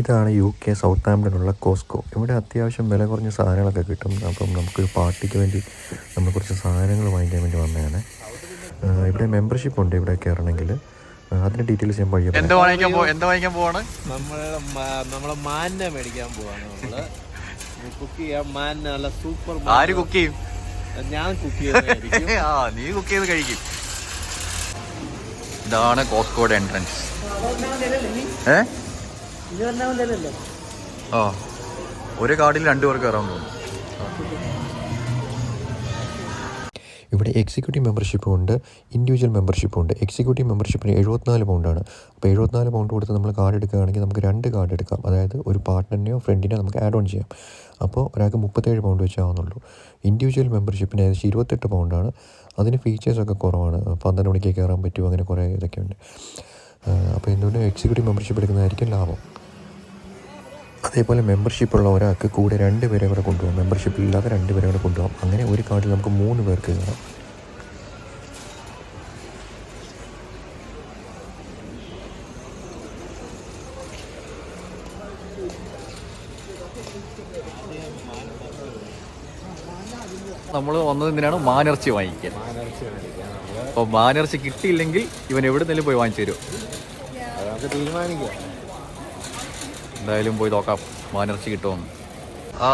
ഇതാണ് U K south ആംപ്ടണിലുള്ള Costco ഇവിടെ അത്യാവശ്യം വില കുറഞ്ഞ സാധനങ്ങളൊക്കെ കിട്ടും. അപ്പം നമുക്കൊരു പാർട്ടിക്ക് വേണ്ടി നമ്മൾ കുറച്ച് സാധനങ്ങൾ വാങ്ങിക്കാൻ വേണ്ടി വന്നതാണ്. ഇവിടെ മെമ്പർഷിപ്പ് ഉണ്ട് ഇവിടെ കയറണമെങ്കിൽ അതിന്റെ അതിന്റെ ഡീറ്റെയിൽസ് ഞാൻ പറയാം. എന്താ വാങ്ങിക്കാൻ പോ എന്താ വാങ്ങിക്കാൻ പോവാണ്? നമ്മളെ നമ്മളെ മാനിനെ മേടിക്കാൻ പോവാണ് നമ്മൾ. കുക്ക് ചെയ്യാൻ മാനിനെ നല്ല സൂപ്പർ ആര് കുക്ക് ചെയ്യും? ഞാൻ കുക്ക് ചെയ്യും ആ നീ കുക്ക് ചെയ്ത് കഴിക്കും. ഇതാണ് കോസ്കോയുടെ എൻട്രൻസ് ഏ? ആ ഒരു കാർഡിൽ രണ്ടു പേർക്ക് കയറാൻ തോന്നുന്നു. ഇവിടെ എക്സിക്യൂട്ടീവ് മെമ്പർഷിപ്പും ഉണ്ട് ഇൻഡിവിജ്വൽ മെമ്പർഷിപ്പും ഉണ്ട്. എക്സിക്യൂട്ടീവ് മെമ്പർഷിപ്പിന് എഴുപത്തിനാല് പൗണ്ടാണ് അപ്പോൾ എഴുപത്തിനാല് പൗണ്ട് കൊടുത്ത് നമ്മൾ കാർഡ് എടുക്കുകയാണെങ്കിൽ നമുക്ക് രണ്ട് കാർഡ് എടുക്കാം. അതായത് ഒരു പാർട്ട്ണറിനെയോ ഫ്രണ്ടിനെയോ നമുക്ക് ആഡ് ഓൺ ചെയ്യാം. അപ്പോൾ ഒരാൾക്ക് മുപ്പത്തേഴ് പൗണ്ട് വെച്ചാവുന്നുള്ളൂ ഇൻഡിവിജ്വൽ മെമ്പർഷിപ്പിന് ഏകദേശം ഇരുപത്തെട്ട് പൗണ്ടാണ് അതിന് ഫീച്ചേഴ്സൊക്കെ കുറവാണ്. പന്ത്രണ്ട് മണിക്ക് കയറാൻ പറ്റും അങ്ങനെ കുറേ ഇതൊക്കെ ഉണ്ട്. അപ്പോൾ എന്തുകൊണ്ട് എക്സിക്യൂട്ടീവ് മെമ്പർഷിപ്പ് എടുക്കുന്നതായിരിക്കും ലാഭം? അതേപോലെ മെമ്പർഷിപ്പ് ഉള്ള ഒരാൾക്ക് കൂടെ രണ്ട് പേരെ കൂടെ കൊണ്ടുപോകാം. മെമ്പർഷിപ്പ് ഇല്ലാതെ രണ്ട് പേരെ കൂടെ കൊണ്ടുപോകാം. അങ്ങനെ ഒരു കാർഡിൽ നമുക്ക് മൂന്ന് പേർക്ക് കയറാം. നമ്മൾ വന്നത് എന്തിനാണ്? മാനർച്ചി വാങ്ങിക്കാൻ. അപ്പോൾ മാനർച്ചി കിട്ടിയില്ലെങ്കിൽ ഇവൻ എവിടെ നിന്നെങ്കിലും പോയി വാങ്ങിച്ചു തരും. നമുക്ക് തീരുമാനിക്കാം. എന്തായാലും പോയി നോക്കാം. മാനർച്ചി കിട്ടുമെന്ന്. ആ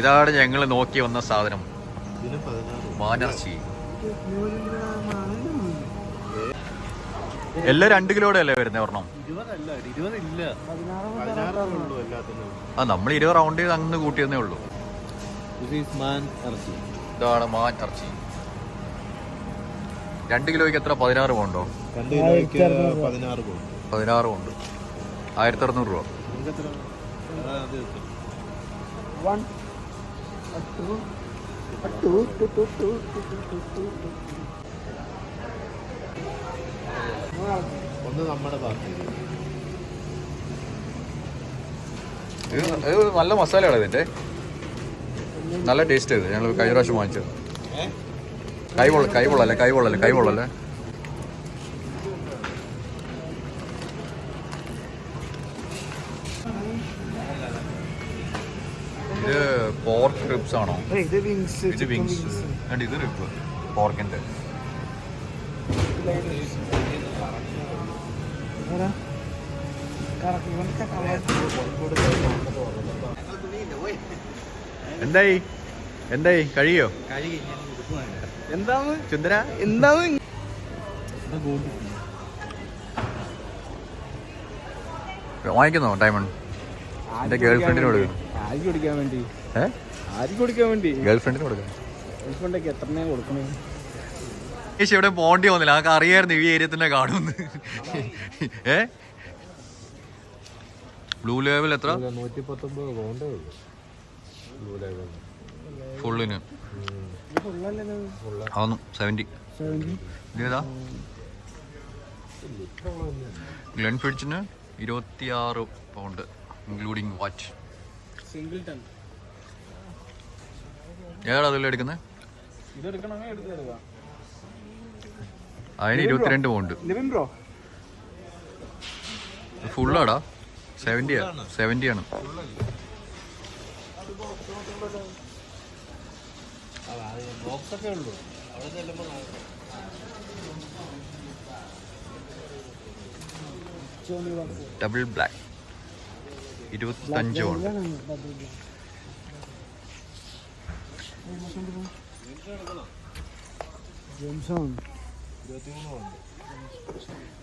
ഇതാണ് ഞങ്ങൾ നോക്കി വന്ന സാധനം. ഇതിന് എല്ലാ രണ്ട് കിലോയുടെ അല്ലേ വരുന്നത് ഒരെണ്ണം? ആ നമ്മൾ ഇരുപത് റൗണ്ട് ചെയ്ത് അങ്ങ് കൂട്ടിയെന്നേ ഉള്ളൂ. ദിസ് ഈസ് മാൻ ഇതാണ് മാൻ ഇറച്ചി രണ്ട് കിലോയ്ക്ക് എത്ര? പതിനാറ് പോണ്ടോ. പതിനാറ് പോണ്ട്. ആയിരത്തി അറുന്നൂറ് രൂപ. ഒന്ന് നമ്മുടെ ഇത് നല്ല മസാലയാണ് ഇതിന്റെ? നല്ല ടേസ്റ്റ് ഇത്. ഞങ്ങൾ കഴിഞ്ഞ പ്രാവശ്യം വാങ്ങിച്ചത്. കൈവെള്ള കൈവെള്ളല്ലേ? കൈവെള്ളല്ലേ? കൈവെള്ളല്ലേ? ഇത് പോർക്ക് റിബ്സ് ആണോ? ഇത് വിങ്സ് ഇത് വിങ്സ് ആൻഡ് ഇത് റിബ് പോർക്കിന്റെ എന്തായി? എന്തായി? കഴിയോ? എന്താണ് ചുന്ദര? എന്താണ് വാങ്ങിക്കുന്നോ ഡയമണ്ട്? എന്റെ ഗേൾ ഫ്രണ്ടിന് കൊടുക്കണം കുടിക്കാൻ വേണ്ടി. ആർക്ക് കൊടുക്കാൻ വേണ്ടി? കൊടുക്കണം ഗേൾഫ്രണ്ടൊക്കെ എത്ര കൊടുക്കണേ? ഏശ് എവിടെ പോണ്ടി വന്നില്ല. ആൾക്ക് അറിയായിരുന്നു ഈ ഏരിയ തന്നെ കാണുമെന്ന്. ഏ? ബ്ലൂ ലേവൽ എത്ര? ഫുള്ളിന് ആവുന്നു സെവന്റി ഇതേതാ ഗ്ലെൻ ഫിഡ്ജിന് ഇരുപത്തിയാറ് പൗണ്ട് ഇൻക്ലൂഡിങ് വാച്ച് സിംഗിൾ ടൺ അതിൽ എടുക്കുന്നത്? അതിന് ഇരുപത്തിരണ്ട് പോണ്ട് ഫുള്ളാടാ സെവന്റിയാ ചെല്ലുമ്പോൾ ഡബിൾ ബ്ലാക്ക് ഇരുപത്തഞ്ച് പൗണ്ട്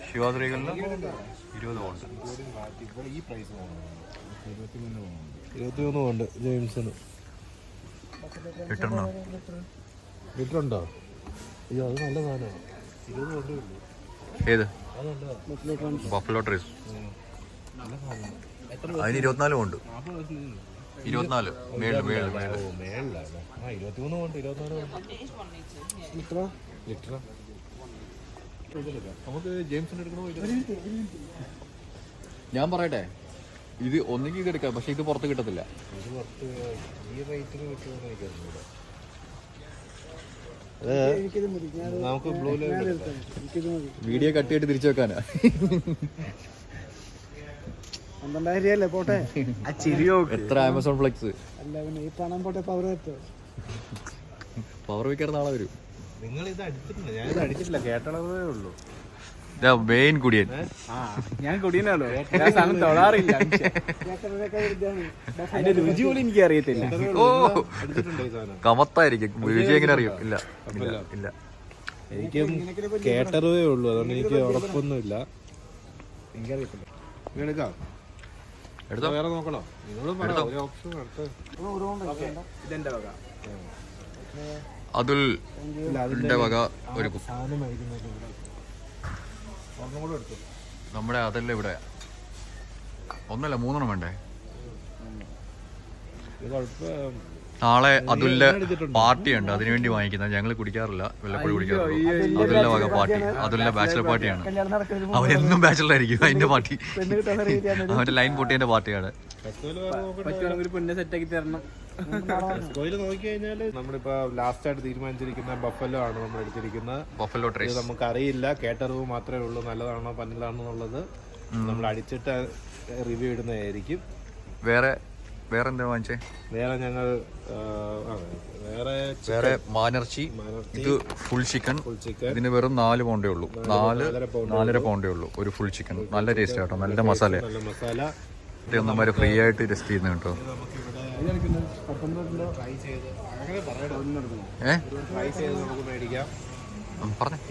ശിവാദ്രികളിൽ ഇരുപത് പൗണ്ട് ഈ പ്രൈസ് ഇരുപത്തിമൂന്ന് ഇരുപത്തിമൂന്ന് ഉണ്ട് ജെയിംസിന് ലിറ്ററിനോ ലിറ്റർ ഉണ്ടോ അയ്യോ അത് നല്ല സാധനമാണ് ഇരുപത് കൊണ്ടേ ഉള്ളൂ ഏത് ബഫലോ ട്രീസ് അതിന് ഇരുപത്തിനാല് പൗണ്ട് ഇരുപത്തിനാല്. മേളിൽ മേളിൽ. മേളിൽ ഓ മേളിലാണ്. ആ ഇരുപത്തിമൂന്ന് കൊണ്ട് ഇരുപത്തിനാല് കൊണ്ട്. ഇത്ര ലിറ്റർ നമുക്ക് ജെയിംസിന് എടുക്കണോ ഇത്? ഞാൻ പറയട്ടെ ഇത് ഒന്നെങ്കിൽ ഇത് എടുക്കാം പക്ഷെ ഇത് പുറത്ത് കിട്ടത്തില്ല. ഇത് പുറത്ത് ഈ റേറ്റിന് കിട്ടുമെന്ന് നമുക്ക് വീഡിയോ കട്ട് ചെയ്തിട്ട് തിരിച്ചു വെക്കാനാ. പന്ത്രണ്ടായിരം അല്ലേ പോട്ടെ? ആ ചിരിയോ എത്ര ആമസോൺ ഫ്ലെക്സ്? അല്ല പിന്നെ ഈ പണം പോട്ടെ പവർ പവർ വിക്കർ നാളെ വരും നിങ്ങൾ ഇത് അടിച്ചിട്ടില്ല ഞാൻ ഇത് അടിച്ചിട്ടില്ല കേട്ടളവേ ഉള്ളൂ. മെയിൻ കുടിയൻ. ഞാൻ ഞാൻ സാധനം തൊടാറില്ല അതിന്റെ രുചി പോലും എനിക്ക് അറിയത്തില്ല. ഓ. കമത്തായിരിക്കും. രുചി എങ്ങനെ അറിയും? ഇല്ല ഇല്ല എനിക്ക് എനിക്കും കേട്ടറിവേ ഉള്ളൂ. അതുകൊണ്ട് എനിക്ക് ഉറപ്പൊന്നുമില്ല. എനിക്കറിയത്തില്ല എടുക്കാം എടുത്തോ? വേറെ നോക്കണോ? അടുത്ത് ഇതെന്റെ വക. അതുൽ വക ഒരു എടുത്തു. നമ്മുടെ അതല്ല ഇവിടെ. ഒന്നല്ല മൂന്നെണ്ണം വേണ്ടേ? നാളെ അതുല്ല പാർട്ടി ഉണ്ട് അതിനുവേണ്ടി വാങ്ങിക്കുന്നത് ഞങ്ങൾ കുടിക്കാറില്ല. വല്ലപ്പോഴും കുടിക്കാറുള്ളൂ. അതുല്ല വക പാർട്ടി അതുല്ല ബാച്ചിലർ പാർട്ടിയാണ്. അവരെന്നും ആയിരിക്കും. അതിന്റെ പാർട്ടി. അവന്റെ ലൈൻ പൊട്ടിയതിന്റെ പാർട്ടിയാണ്. നമ്മളിപ്പോ ലാസ്റ്റ് ആയിട്ട് തീരുമാനിച്ചിരിക്കുന്ന ബഫല്ലോ ആണ് നമ്മൾ ട്രേസ് നമുക്ക് അറിയില്ല കേട്ടറിവ് മാത്രമേ ഉള്ളൂ. നല്ലതാണോ പന്നലാണോ എന്നുള്ളത് നമ്മൾ അടിച്ചിട്ട് റിവ്യൂ ഇടുന്നതായിരിക്കും. വേറെ വേറെ എന്താ വാങ്ങിച്ചേ? വേറെ ഞങ്ങൾ വേറെ വേറെ മാനർച്ചി. ഇത് ഫുൾ ചിക്കൻ ഇതിന് വെറും നാല് പൗണ്ടേ ഉള്ളൂ. നാല് നാലര പൗണ്ടേ ഉള്ളൂ. ഒരു ഫുൾ ചിക്കൻ നല്ല ടേസ്റ്റ് കേട്ടോ നല്ല മസാല മസാല ഒന്നമാര് ഫ്രീ ആയിട്ട് ടെസ്റ്റ് ചെയ്യുന്ന കേട്ടോ.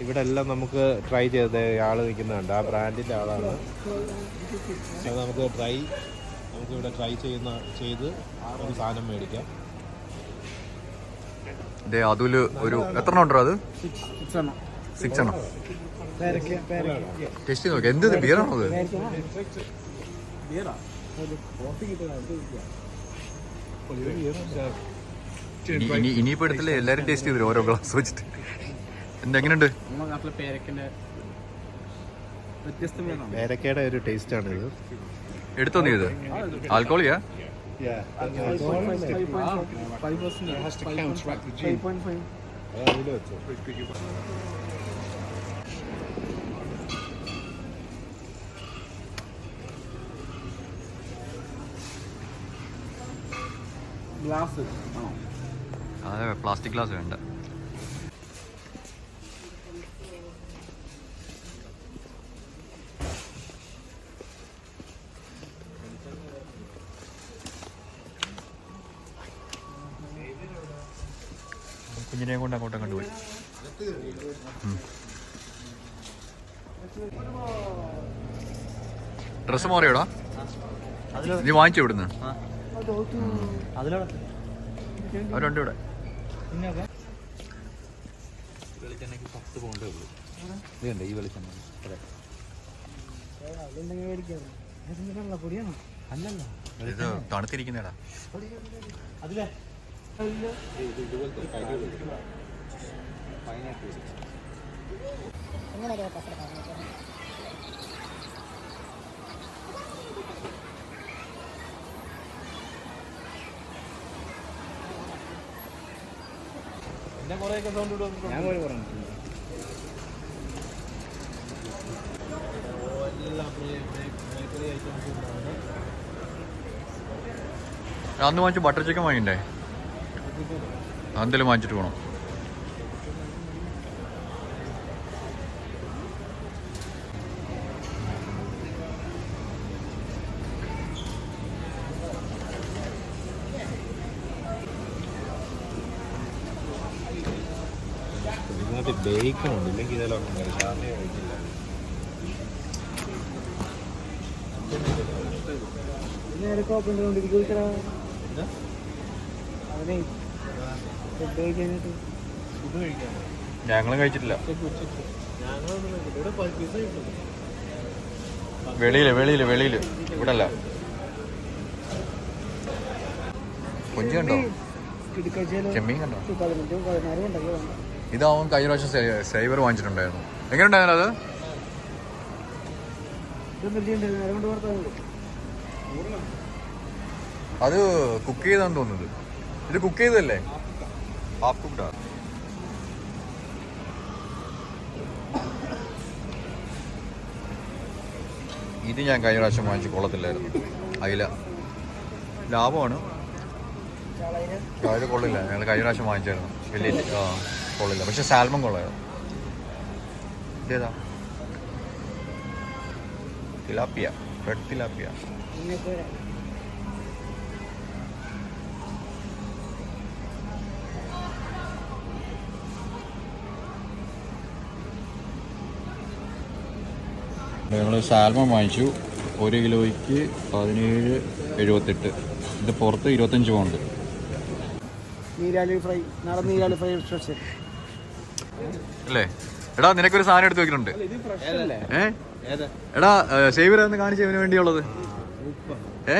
ഇവിടെ എല്ലാം നമുക്ക് ട്രൈ ചെയ്ത് ആൾ നിൽക്കുന്നുണ്ട് ആ ബ്രാൻഡിന്റെ ആളാണ്. നമുക്ക് ട്രൈ നമുക്ക് ഇവിടെ ട്രൈ ചെയ്യുന്ന ചെയ്ത് ഒരു സാധനം മേടിക്കാം. ദേ അതുൽ ഒരു എത്ര ഉണ്ടോ അത്? സിക്സ് എണ്ണം. എണ്ണം ടേസ്റ്റ് ചെയ്ത് നോക്കി. എന്ത് ബിയറാണോ അത്? ഇനി- ഇനി ഇനിയിപ്പോ എടുത്തില്ലേ എല്ലാരും ടേസ്റ്റ് ചെയ്തു ഓരോ ഗ്ലാസ് വെച്ചിട്ട്. എന്തെങ്ങനെയുണ്ട് പേരക്കയുടെ ഒരു ടേസ്റ്റ് ആണ് ഇത് എടുത്തോ നീ ഇത്? ആൽക്കോളിയാ? ഗ്ലാസ് പ്ലാസ്റ്റിക് ഗ്ലാസ് വേണ്ട. കുഞ്ഞിനെ കൊണ്ട് അങ്ങോട്ടും കണ്ടുപോയി ഡ്രസ് മാറിയോടാ? നീ വാങ്ങിച്ചു ഇവിടുന്ന്? അവരുണ്ട് ഇവിടെ. വെളിച്ചെണ്ണയ്ക്ക് ഉള്ളൂ വെളിച്ചെണ്ണ. അല്ലല്ല തണുത്തിരിക്കുന്നേടാ. ഞാൻ അന്ന് വാങ്ങിച്ചു ബട്ടർ ചിക്കൻ വാങ്ങിണ്ടേ അതെന്തെങ്കിലും വാങ്ങിച്ചിട്ട് പോകണം ഇതിനകത്ത് ബേക്കൺ ഉണ്ട്. ഇല്ലെങ്കിൽ ഇതെല്ലാം കഴിക്കില്ല നേരെ കോപ്പിണ്ടോണ്ടിരിക്കടാ അവനെ ഫുഡ് കഴിക്കാനായിട്ട് ഫുഡ് കഴിക്കാൻ. ഞങ്ങളും കഴിച്ചിട്ടില്ല. വെളിയിൽ വെളിയിൽ വെളിയിൽ. ഇവിടെ അല്ല കൊഞ്ചി കണ്ടോ? ചെമ്മീൻ. കണ്ടോ? ഇതാവും കഴിഞ്ഞ പ്രാവശ്യം സൈബർ വാങ്ങിച്ചിട്ടുണ്ടായിരുന്നു. എങ്ങനെയുണ്ടായിരുന്നു അത്? നേരെ കൊണ്ട് പുറത്താകും അത് കുക്ക് ചെയ്താന്ന് തോന്നുന്നത്. ഇത് കുക്ക് ചെയ്തല്ലേ ഹാഫ് കുക്ക്ഡാ ഇത് ഞാൻ കഴിഞ്ഞ പ്രാവശ്യം വാങ്ങിച്ച് കൊള്ളത്തില്ലായിരുന്നു. അയില. ലാഭമാണ്. അയില കൊള്ളില്ല. ഞങ്ങൾ കഴിഞ്ഞ പ്രാവശ്യം വാങ്ങിച്ചായിരുന്നു. വലിയ ആ കൊള്ളില്ല. പക്ഷെ സാൽമൺ കൊള്ളായിരുന്നു. ഇതേതാ? തിലാപ്പിയ. Red tilapia. ഞങ്ങൾ സാൽമൺ വാങ്ങിച്ചു. ഒരു കിലോയ്ക്ക് പതിനേഴ് എഴുപത്തെട്ട്. ഇത് പുറത്ത് ഇരുപത്തഞ്ച് പൗണ്ട്. ഫ്രൈ. ഫ്രൈ സ്പെഷ്യൽ അല്ലേ? എടാ നിനക്കൊരു സാധനം എടുത്ത് വെക്കുന്നുണ്ട് ഏ? എടാ എന്ന് കാണിച്ച ഇവന് വേണ്ടിയുള്ളത്? ഏ?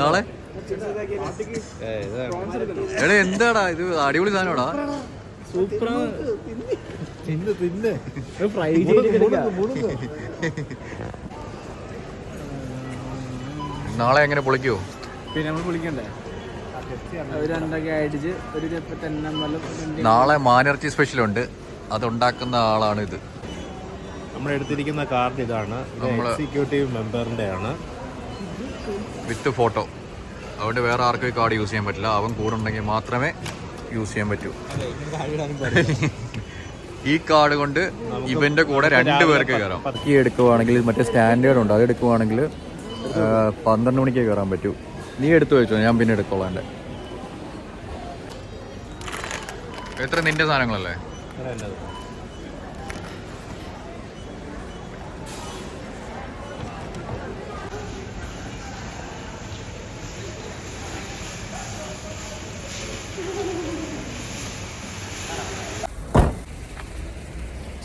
നാളെ? എടാ എന്താടാ ഇത്? അടിപൊളി സാധനമാടാ സൂപ്പർ തിന്ന് തിന്ന്. ഫ്രൈ നാളെ എങ്ങനെ പൊളിക്കുവോ പിന്നെ നമ്മൾ പൊളിക്കണ്ടേ? അത് രണ്ടൊക്കെ അടിച്ച് ഒരു നാളെ മാനർജി സ്പെഷ്യൽ ഉണ്ട് അതുണ്ടാക്കുന്ന ആളാണ് ഇത്. നമ്മൾ എടുത്തിരിക്കുന്ന കാർഡ് ഇതാണ്. എക്സിക്യൂട്ടീവ് മെമ്പറിന്റെ ആണ് വിത്ത് ഫോട്ടോ. അതുകൊണ്ട് വേറെ ആർക്കും കാർഡ് യൂസ് ചെയ്യാൻ പറ്റില്ല. അവൻ കൂടെ ഉണ്ടെങ്കിൽ മാത്രമേ യൂസ് ചെയ്യാൻ പറ്റൂ. ഈ കാർഡ് കൊണ്ട് ഇവന്റെ കൂടെ രണ്ട് പേർക്ക് കയറാം ഈ എടുക്കുവാണെങ്കിൽ മറ്റേ സ്റ്റാൻഡേർഡ് ഉണ്ട് അത് എടുക്കുവാണെങ്കിൽ പന്ത്രണ്ട് മണിക്ക് കയറാൻ പറ്റൂ. നീ എടുത്തു വെച്ചോ ഞാൻ പിന്നെ എടുക്കോളാം എന്റെ. എത്ര നിന്റെ സാധനങ്ങളല്ലേ?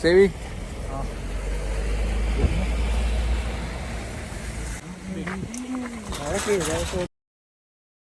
സേവി